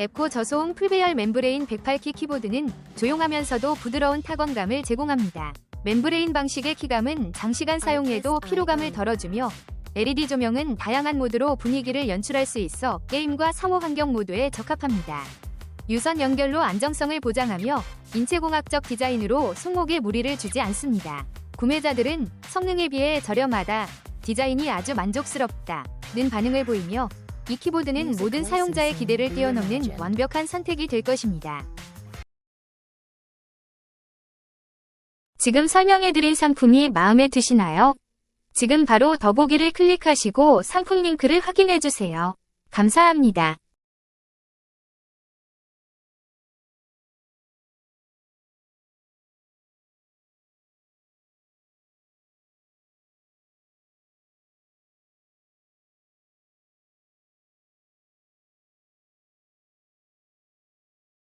앱코 저소음 풀배열 멤브레인 108키 키보드는 조용하면서도 부드러운 타건감을 제공합니다. 멤브레인 방식의 키감은 장시간 사용해도 피로감을 덜어주며 LED 조명은 다양한 모드로 분위기를 연출할 수 있어 게임과 상호 환경 모두에 적합합니다. 유선 연결로 안정성을 보장하며 인체공학적 디자인으로 손목에 무리를 주지 않습니다. 구매자들은 성능에 비해 저렴하다, 디자인이 아주 만족스럽다, 는 반응을 보이며 이 키보드는 모든 사용자의 기대를 뛰어넘는 완벽한 선택이 될 것입니다. 지금 설명해드린 상품이 마음에 드시나요? 지금 바로 더보기를 클릭하시고 상품 링크를 확인해주세요. 감사합니다.